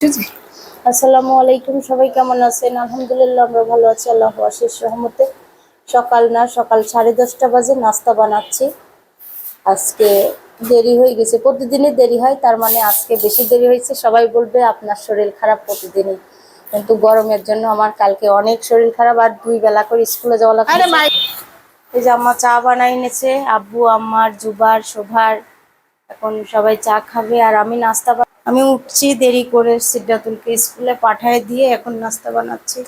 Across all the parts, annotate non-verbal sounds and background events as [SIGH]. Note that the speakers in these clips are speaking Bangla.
আসসালামু আলাইকুম সবাই কেমন আছেন? আলহামদুলিল্লাহ আমরা ভালো আছি আল্লাহ আশিস রহমতে। সকাল না সকাল সাড়ে দশটা বাজে নাস্তা বানাচ্ছি। আজকে দেরি হয়ে গেছে প্রতিদিনই দেরি হয় তার মানে আজকে বেশি দেরি হয়েছে। সবাই বলবে আপনার শরীর খারাপ প্রতিদিনই। কিন্তু গরমের জন্য আমার কালকে অনেক শরীর খারাপ আর দুই বেলা করে স্কুলে যাওয়া লাগছে এই যে আম্মা চা বানাই এনেছে আব্বু আম্মার জুবার শোভার। এখন সবাই চা খাবে আর আমি নাস্তা আমি উঠছি, দেরি করে সিদ্ধাতুলকে স্কুলে পাঠায় দিয়ে এখন নাস্তা বানাচ্ছি।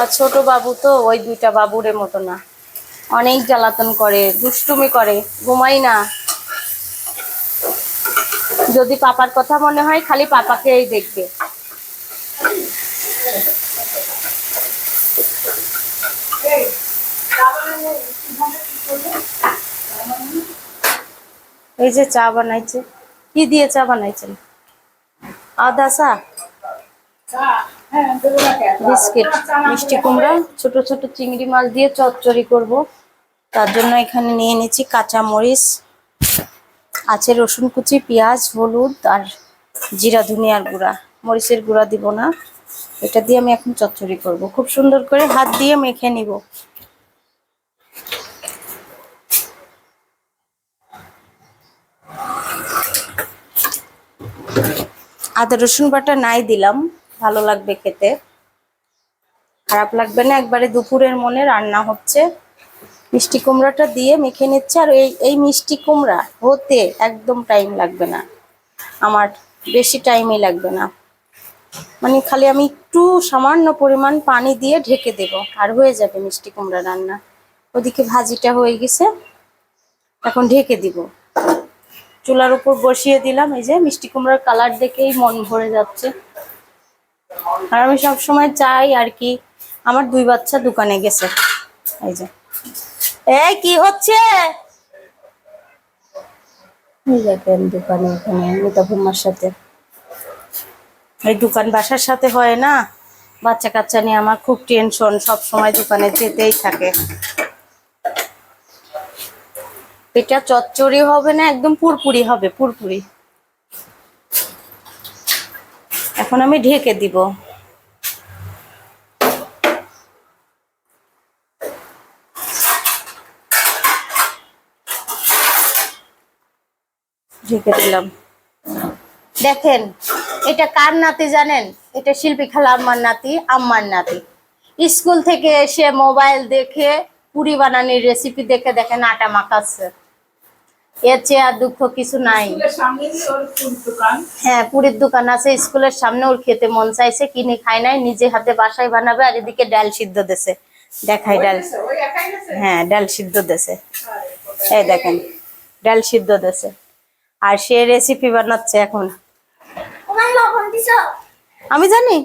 আর ছোট বাবু তো ওই দুইটা বাবুরের মতো না। অনেক জ্বালাতন করে, দুষ্টুমি করে ঘুমাই না। যদি পাপার কথা মনে হয়, খালি পাপাকেই দেখবে। এই যে চা বানাইছে। কি দিয়ে চা বানাইছেন? আদা চা? বিস্কিট, মিষ্টি কুমড়া, ছোট ছোট চিংড়ি মাছ দিয়ে চচ্চড়ি করব। তার জন্য এখানে নিয়ে নিচ্ছি কাঁচা মরিচ আছে রসুন কুচি, পেঁয়াজ, হলুদ আর জিরা, ধনিয়ার গুঁড়া। মরিচের গুঁড়া দিব না। এটা দিয়ে আমি এখন চচ্চড়ি করব। খুব সুন্দর করে হাত দিয়ে মেখে নিব। আদা, রসুন বাটা নাই দিলাম। ভালো লাগবে খেতে। খারাপ লাগবে না, একবারে দুপুরের মনে রান্না হচ্ছে। মিষ্টি কুমড়াটা দিয়ে মেখে নিচ্ছে, আর এই এই মিষ্টি কুমড়া হতে একদম টাইম লাগবে না। আমার বেশি টাইমই লাগবে না। মানে খালি আমি একটু সামান্য পরিমাণ পানি দিয়ে ঢেকে দেব, আর হয়ে যাবে মিষ্টি কুমড়া রান্না। ওদিকে ভাজিটা হয়ে গেছে, এখন ঢেকে দিব। চুলার উপর বসিয়ে দিলাম। এই যে মিষ্টি কুমড়ার কালার দেখেই মন ভরে যাচ্ছে। আর আমি সব সময় চাই আর কি, আমার দুই বাচ্চা দোকানে গেছে। এই যে। এই, কি হচ্ছে? দোকানে এখানে, মিতা ভুম্মার সাথে। এই দোকান বাসার সাথে হয় না। বাচ্চা কাচ্চা নিয়ে আমার খুব টেনশন সব সময় দোকানে যেতেই থাকে। এটা চচ্চড়ি হবে না, একদম পুরপুরি হবে, পুরপুরি। এখন আমি ঢেকে দিব। ঢেকে দিলাম। দেখেন, এটা কার নাতি জানেন? এটা শিল্পী খালা আম্মার নাতি আম্মার নাতি। স্কুল থেকে এসে মোবাইল দেখে পুরি বানানির রেসিপি দেখে দেখেন আটা মাখাচ্ছে। এর চেয়ে আর দুঃখ কিছু নাই। সামনে ওর ফুল দোকান? হ্যাঁ পুরীর দোকান আছে স্কুলের সামনে ওর খেতে মন চাইছে কিনে খায় নাই নিজে হাতে বাসায় বানাবে আর এদিকে ডাল সিদ্ধ দেছে। দেখাই ডাল। হ্যাঁ ডাল সিদ্ধ দেছে। এই দেখেন ডাল সিদ্ধ দেছে। আর সে রেসিপি বানাচ্ছে এখন। আমি জানি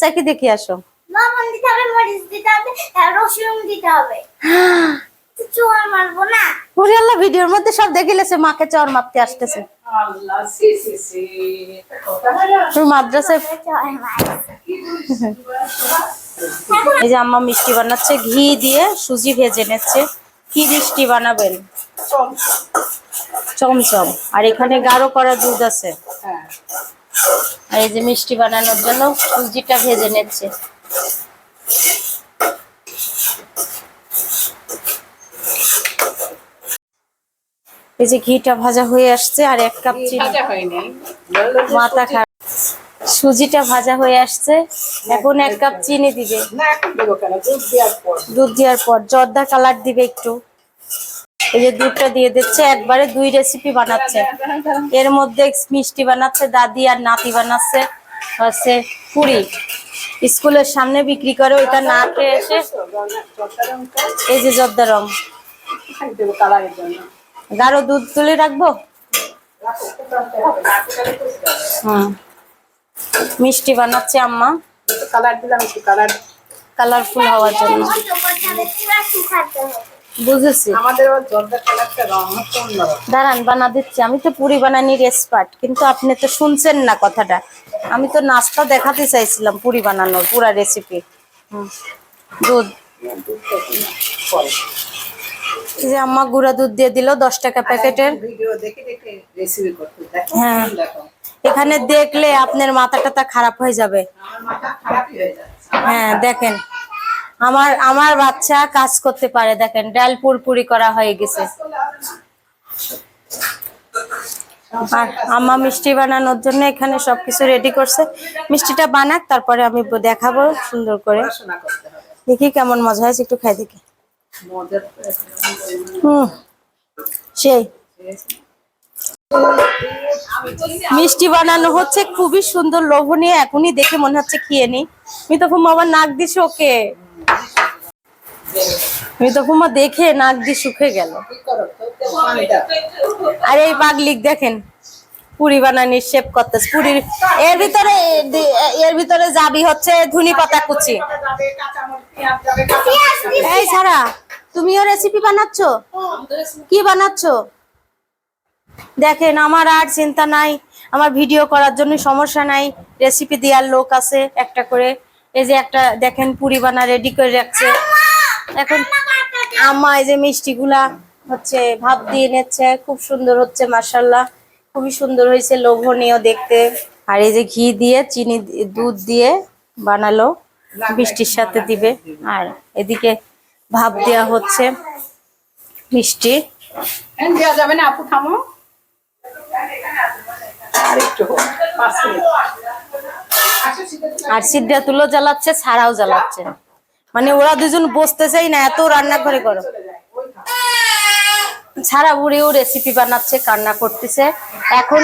চাকি দেখি আসো। লবণ দিতে হবে মরিচ দিতে হবে রসুন দিতে হবে। [GASPS] চোর মারবো না। ওরে আল্লাহ ভিডিওর মধ্যে সব দেখিলেছে মাকে চর মাপতে আসতেছে। আল্লাহ সি সি সি কথা বলো তুমি মাদ্রাসায় এই যে আম্মা মিষ্টি বানাচ্ছে ঘি দিয়ে সুজি ভেজে নিচ্ছে। কি মিষ্টি বানাবেন? চমচম। আর এখানে গাঢ় করা দুধ আছে। হ্যাঁ। আর এই যে মিষ্টি বানানোর জন্য সুজিটা ভেজে নিচ্ছে। এই যে ঘিটা ভাজা হয়ে আসছে আর এক কাপ চিনি। মাথা খারাপ। সুজিটা ভাজা হয়ে আসছে। এখন এক কাপ চিনি দিবে। দুধ দেওয়ার পর। দুধ দেওয়ার পর। জর্দা কালার দিবে একটু। এই যে দুধটা দিয়ে দিচ্ছে একবারে দুই রেসিপি বানাচ্ছে। এর মধ্যে মিষ্টি বানাচ্ছে দাদি আর নাতি বানাচ্ছে হচ্ছে পুরি। স্কুলের সামনে বিক্রি করে ওইটা না খেয়ে এসে এই যে জর্দা রং। দেবো কালারের জন্য। গাঢ় দুধ তুলে রাখব? হুম মিষ্টি বানাচ্ছে আম্মা। কালার কালারফুল হওয়ার জন্য। বুঝেছি। দাঁড়ান, বানা দিচ্ছি। আমি তো পুরি বানানির এক্সপার্ট কিন্তু আপনি তো শুনছেন না কথাটা। আমি তো নাস্তা দেখাতে চাইছিলাম পুরি বানানোর, পুরা রেসিপি দুধ। পরে এই যে আম্মা গুঁড়া দুধ দিয়ে দিল দশ টাকা প্যাকেটের। হ্যাঁ। এখানে দেখলে আপনার মাথা টাথা খারাপ হয়ে যাবে। হয়ে দেখেন। আমার আমার বাচ্চা কাজ করতে পারে দেখেন ডাল পুরপুরি করা হয়ে গেছে। আর আম্মা মিষ্টি বানানোর জন্য এখানে সবকিছু রেডি করছে। মিষ্টিটা বানাক তারপরে আমি দেখাবো সুন্দর করে। দেখি কেমন মজা হয়েছে একটু খাই দেখি। সেই। মিষ্টি বানানো হচ্ছে খুবই সুন্দর লোভনীয় এখনই দেখে মনে হচ্ছে খেয়ে নি আমি আবার নাক দিস ওকে। আমি দেখে নাক দিয়ে শুকে গেল। আর এই পাগলিক দেখেন। পুরি বানানির শেপ করতেছে। পুরির এর ভিতরে এর ভিতরে যাবি হচ্ছে ধুনি পাতা কুচি। এই সারা, তুমিও রেসিপি বানাচ্ছ? কি বানাচ্ছ? দেখেন, আমার আর চিন্তা নাই। আমার ভিডিও করার জন্য সমস্যা নাই। রেসিপি দেওয়ার লোক আছে একটা করে। এই যে একটা, দেখেন, পুরি বানা রেডি করে রাখছে। এখন আম্মা এই যে মিষ্টিগুলা হচ্ছে ভাব দিয়ে নিচ্ছে। খুব সুন্দর হচ্ছে মার্শাল্লাহ খুবই সুন্দর হয়েছে লোভনীয় দেখতে। আর এই যে ঘি দিয়ে চিনি দুধ দিয়ে বানালো বৃষ্টির সাথে দিবে। আর এদিকে ভাব দেওয়া হচ্ছে মিষ্টি। দেওয়া যাবে না আপু থামো। আর সিদ্ধা তুলো জ্বালাচ্ছে ছাড়াও জ্বালাচ্ছে। মানে ওরা দুজন বসতেছেই না এত রান্না করে করো। ছাড়া বুড়িও রেসিপি বানাচ্ছে, কান্না করতেছে। এখন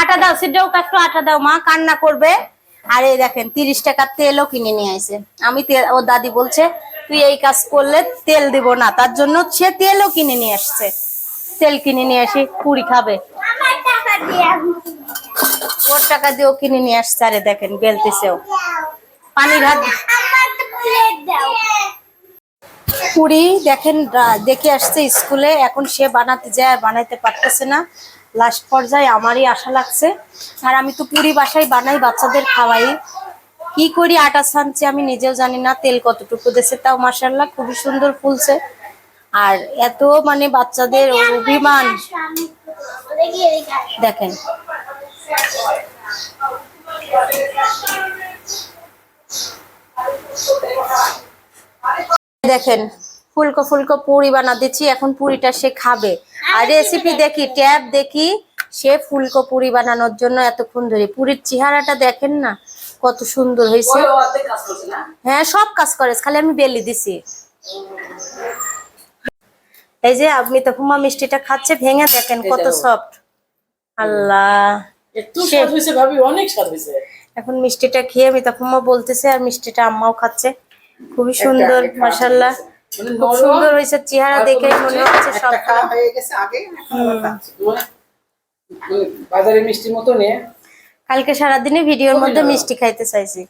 আটা দাও সিদ্ধাও একটু আটা দাও, মা কান্না করবে। আর এই দেখেন, তিরিশ টাকার তেলও কিনে নিয়ে আসে আমি তেল ও দাদি বলছে, তুই এই কাজ করলে তেল দিব না। তার জন্য সে তেলও কিনে নিয়ে আসছে। তেল কিনে নিয়ে আসি, পুরি খাবে। ওর টাকা দিয়েও কিনে নিয়ে আসছে, আরে দেখেন বেলতেছেও পানি দাও। পুরি, দেখেন দেখে আসছে স্কুলে, এখন সে বানাতে যায় আর বানাইতে পারতেছে না। লাস্ট পর্যায়ে আমারই আশা লাগছে। আর আমি তো পুরি বাসায় বানাই, বাচ্চাদের খাওয়াই। কি করি, আটা ছানছি আমি নিজেও জানি না, তেল কতটুকু দেছে তাও মাসাল্লাহ খুবই সুন্দর ফুলছে। আর এত মানে বাচ্চাদের অভিমান। দেখেন। দেখেন ফুলকো ফুলকো পুরি বানা দিচ্ছি এখন পুরিটা সে খাবে। আর রেসিপি দেখি ট্যাব দেখি সে ফুলকো পুরি বানানোর জন্য এতক্ষণ ধরে। পুরির চেহারাটা দেখেন না কত সুন্দর হয়েছে? হ্যাঁ সব কাজ করে খালি আমি বেলি দিছি। এই যে আপনি তো হুমা মিষ্টিটা খাচ্ছে ভেঙে দেখেন কত সফট আল্লাহ। এখন মিষ্টিটা খেয়ে আমি তখন বলতেছে আর মিষ্টিটা আম্মাও খাচ্ছে। খুবই সুন্দর মাসাল্লাহ খুব সুন্দর হয়েছে চেহারা দেখে মনে হচ্ছে সব হয়ে গেছে আগে। মানে মানে বাজারে মিষ্টির মতো নিয়ে কালকে সারাদিনে ভিডিওর মধ্যে মিষ্টি খাইতে চাইছি।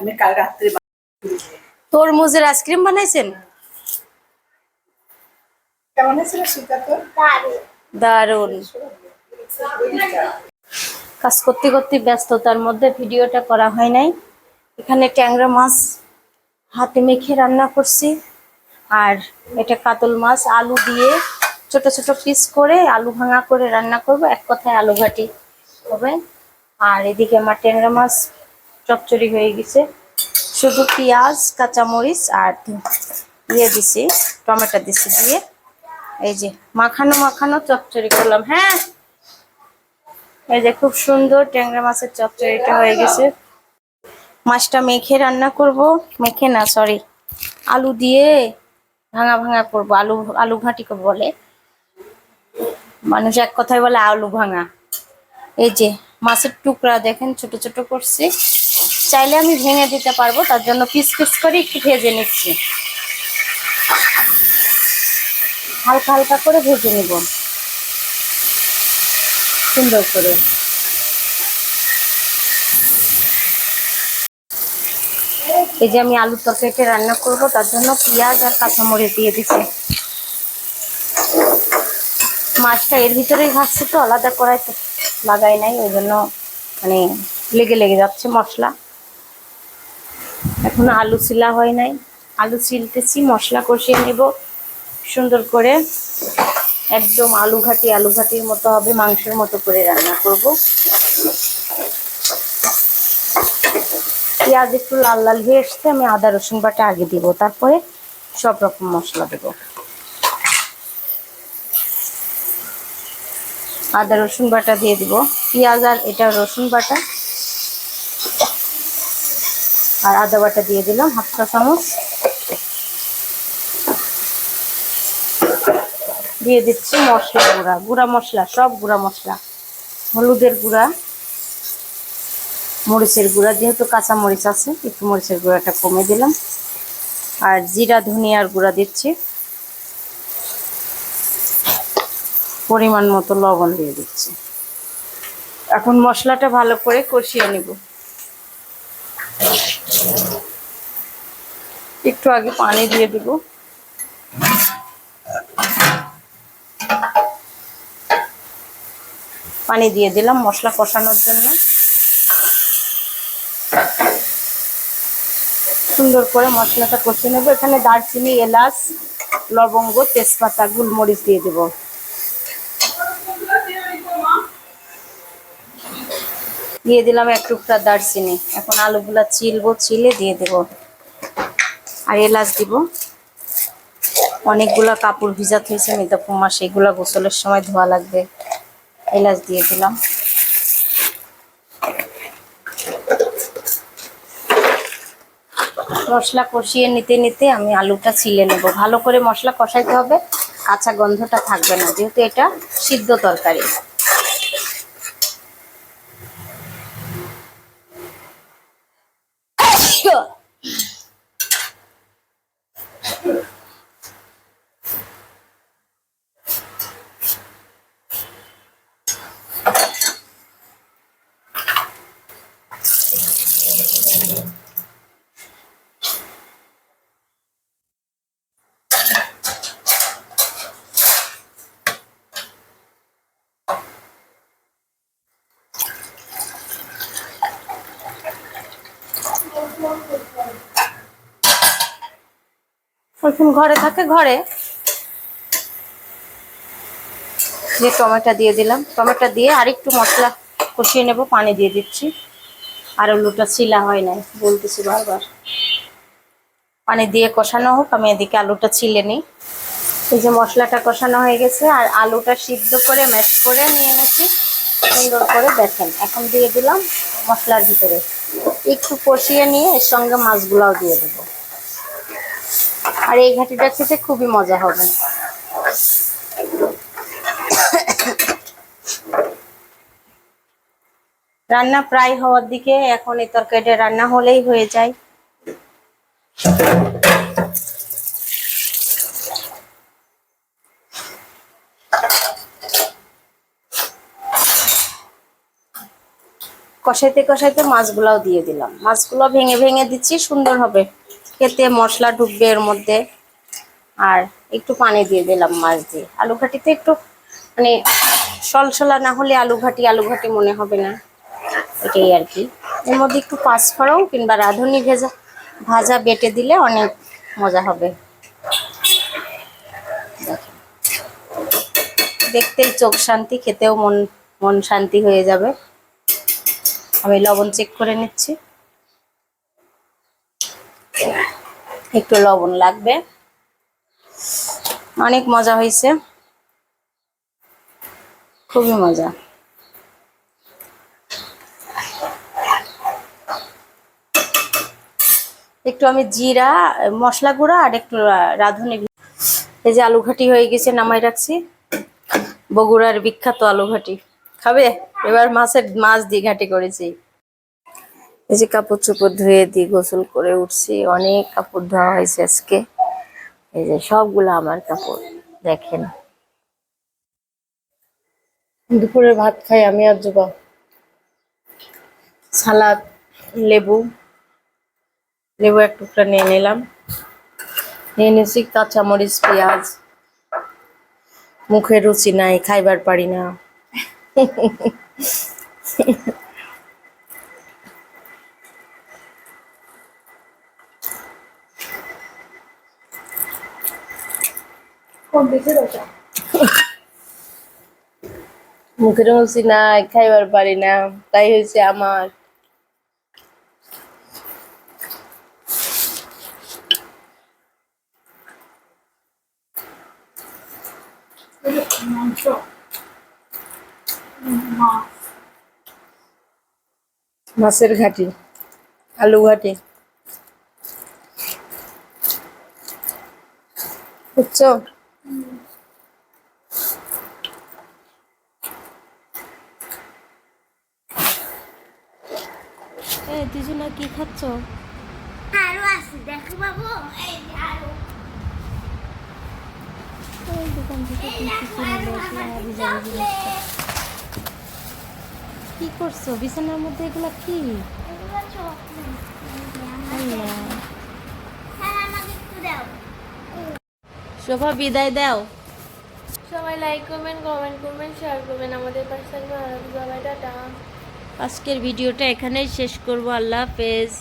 মনে [LAUGHS] তরমুজের আইসক্রিম বানাইছেন? দারুণ কাজ করতে করতে ব্যস্ততার মধ্যে ভিডিওটা করা হয় নাই। এখানে ট্যাংরা মাছ হাতে মেখে রান্না করছি। আর এটা কাতল মাছ, আলু দিয়ে ছোট ছোট পিস করে আলু ভাঙা করে রান্না করব। এক কথায় আলু ঘাটি হবে। আর এদিকে আমার ট্যাংরা মাছ চচ্চড়ি হয়ে গেছে। শুধু পেঁয়াজ, কাঁচামরিচ আর ইয়ে দিছি, টমেটো দিছি দিয়ে। এই যে মাখানো মাখানো চচ্চড়ি করলাম। হ্যাঁ এই যে খুব সুন্দর ট্যাংরা মাছের চচ্চড়িটা হয়ে গেছে। মাছটা মেখে রান্না করব। মেখে না সরি আলু দিয়ে ভাঙা ভাঙা করব। আলু আলু ঘাঁটিকে বলে। মানুষ এক কথায় বলে আলু ভাঙা। এই যে, মাছের টুকরা দেখেন, ছোট ছোট করছি। চাইলে আমি ভেঙে দিতে পারব, তার জন্য পিস পিস করে একটু ভেজে নিচ্ছি। হালকা হালকা করে ভেজে নিব। সুন্দর করে। এই যে আমি আলুর তরকারিটা রান্না করব, তার জন্য পেঁয়াজ আর কাঁচামরিচ দিয়ে দিচ্ছি। মাছটা এর ভিতরেই ভাজছি তো, আলাদা করাই তো লাগাই নাই, ওই জন্য মানে লেগে লেগে যাচ্ছে মশলা। এখন আলু ছিলা হয় নাই। আলু ছিলতেছি মশলা কষিয়ে নেব সুন্দর করে। একদম আলু ঘাটি আলু ঘাটির মতো হবে, মাংসের মতো করে রান্না করব। পেঁয়াজ একটু লাল লাল হয়ে এসছে, আমি আদা, রসুন বাটা আগে দিব, তারপরে সব রকম মশলা দেব। আদা, রসুন বাটা দিয়ে দিব। পেঁয়াজ আর এটা রসুন বাটা আর আদা বাটা দিয়ে দিলাম, হাফ চা চামচ। দিয়ে দিচ্ছি মশলা গুঁড়া গুঁড়া মশলা, সব গুঁড়া মশলা, হলুদের গুঁড়া। মরিচের গুঁড়া, যেহেতু কাঁচা মরিচ আছে, একটু মরিচের গুঁড়াটা কমে দিলাম। আর জিরা, ধনিয়ার গুঁড়া দিচ্ছি। পরিমাণ মতো লবণ দিয়ে দিচ্ছি। এখন মশলাটা ভালো করে কষিয়ে নেব। একটু আগে পানি দিয়ে দিব। পানি দিয়ে দিলাম মশলা কষানোর জন্য। সুন্দর করে মশলাটা কষিয়ে নেব। এখানে দারচিনি, এলাচ, লবঙ্গ, তেজপাতা, গোলমরিচ দিয়ে দেব। দিয়ে দিলাম এক টুকরা দারচিনি। এখন আলুগুলা চিলবো, চিলে দিয়ে দেব। আর এলাচ দিব। অনেকগুলা কাপড় ভিজাতে হয়েছে মিতাপুমা সেগুলা গোসলের সময় ধোয়া লাগবে। এলাচ দিয়ে দিলাম। মশলা কষিয়ে নিতে নিতে আমি আলুটা ছিলে নেব। ভালো করে মশলা কষাইতে হবে, কাঁচা গন্ধটা থাকবে না, যেহেতু এটা সিদ্ধ তরকারি। এখন ঘরে থাকে, ঘরে। যে টমেটো দিয়ে দিলাম। টমেটো দিয়ে আরেকটু মশলা কষিয়ে নেব, পানি দিয়ে দিচ্ছি। আর আলুটা ছিলা হয় নাই, বলতেছি বারবার। পানি দিয়ে কষানো হোক, আমি এদিকে আলুটা ছিলে নিই। এই যে মশলাটা কষানো হয়ে গেছে, আর আলুটা সিদ্ধ করে, ম্যাশ করে নিয়ে এনেছি সুন্দর করে দেখেন, এখন দিয়ে দিলাম মশলার ভিতরে। একটু কষিয়ে নিয়ে এর সঙ্গে মাছগুলাও দিয়ে দেবো। আর এই ঘাটিটা খেতে খুবই মজা হবে। রান্না প্রায় হওয়ার দিকে, এখন এই তরকারিটা রান্না হলেই হয়ে যায়। কষাইতে কষাইতে মাছগুলাও দিয়ে দিলাম। মাছগুলো ভেঙে ভেঙে দিচ্ছি, সুন্দর হবে। খেতে মশলা ঢুকবে এর মধ্যে। আর একটু পানি দিয়ে দিলাম মাছ দিয়ে। আলু ঘাটিতে একটু মানে সলসলা না হলে আলু ঘাটি আলু ঘাটি মনে হবে না। এটাই আর কি। এর মধ্যে একটু পাঁচফোড়ন কিংবা রাঁধুনি ভেজা, ভাজা বেটে দিলে অনেক মজা হবে। দেখতেই চোখ শান্তি, খেতেও মন মন শান্তি হয়ে যাবে। আমি লবণ চেক করে নিচ্ছি। একটু লবণ লাগবে। অনেক মজা হয়েছে। খুবই মজা। একটু আমি জিরা, মশলা গুঁড়া আর একটু রাঁধুনি এই যে আলু ঘাটি হয়ে গেছে, নামাই রাখছি। বগুড়ার বিখ্যাত আলু ঘাটি। খাবে? এবার মাছের, মাছ দিয়ে ঘাটি করেছি। এই যে কাপড় চোপড় ধুয়ে দিয়ে গোসল করে উঠছি, অনেক কাপড় ধোয়া হয়েছে আজকে। এই যে সবগুলো আমার কাপড়, দেখেন। দুপুরে ভাত খাই আমি আর জুবা। সালাদ, লেবু। লেবু এক টুকরা নিয়ে নিলাম। নিয়ে নিয়েছি কাঁচামরিচ, পেঁয়াজ। মুখে রুচি নাই, খাইবার পারি না। মুখের বলছি না খাইবার পারি না তাই হয়েছে আমার। মাছের ঘাটি আলু ঘাটি। বুঝছ এ দুজনা কি খাচ্ছ আরও আছে দেখো বাবু। এই আরও। ওই দোকান থেকে কি করছ? বিছানার মধ্যে এগুলো কি? এগুলো চকলেট। আল্লাহ। হ্যাঁ আমাকে একটু দাও। শোভা বিদায় দাও। সবাই লাইক করবেন কমেন্ট করবেন শেয়ার করবেন আমাদের পাশে থাকবেন। আর সবাই টাটা। আজকের ভিডিওটা এখানেই শেষ করব। আল্লাহ হাফেজ।